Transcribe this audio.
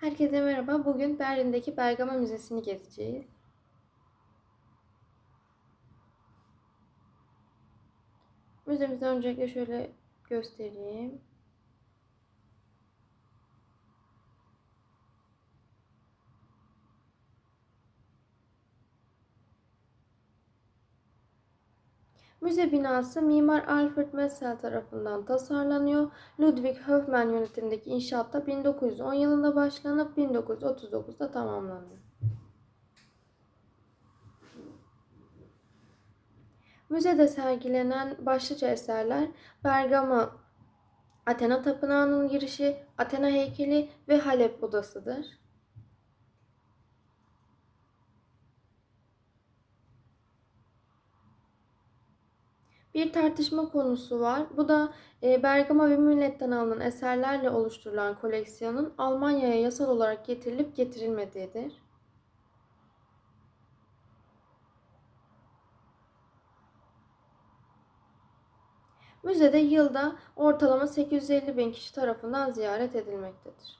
Herkese merhaba. Bugün Berlin'deki Bergama Müzesi'ni gezeceğiz. Müzemizi öncelikle şöyle göstereyim. Müze binası Mimar Alfred Messel tarafından tasarlanıyor. Ludwig Hofmann yönetimindeki inşaatta 1910 yılında başlanıp 1939'da tamamlanıyor. Müzede sergilenen başlıca eserler Bergama Athena Tapınağı'nın girişi, Athena heykeli ve Halep odasıdır. Bir tartışma konusu var. Bu da e, Bergama ve Millet'ten alınan eserlerle oluşturulan koleksiyonun Almanya'ya yasal olarak getirilip getirilmediğidir. Müzede yılda ortalama 850 bin kişi tarafından ziyaret edilmektedir.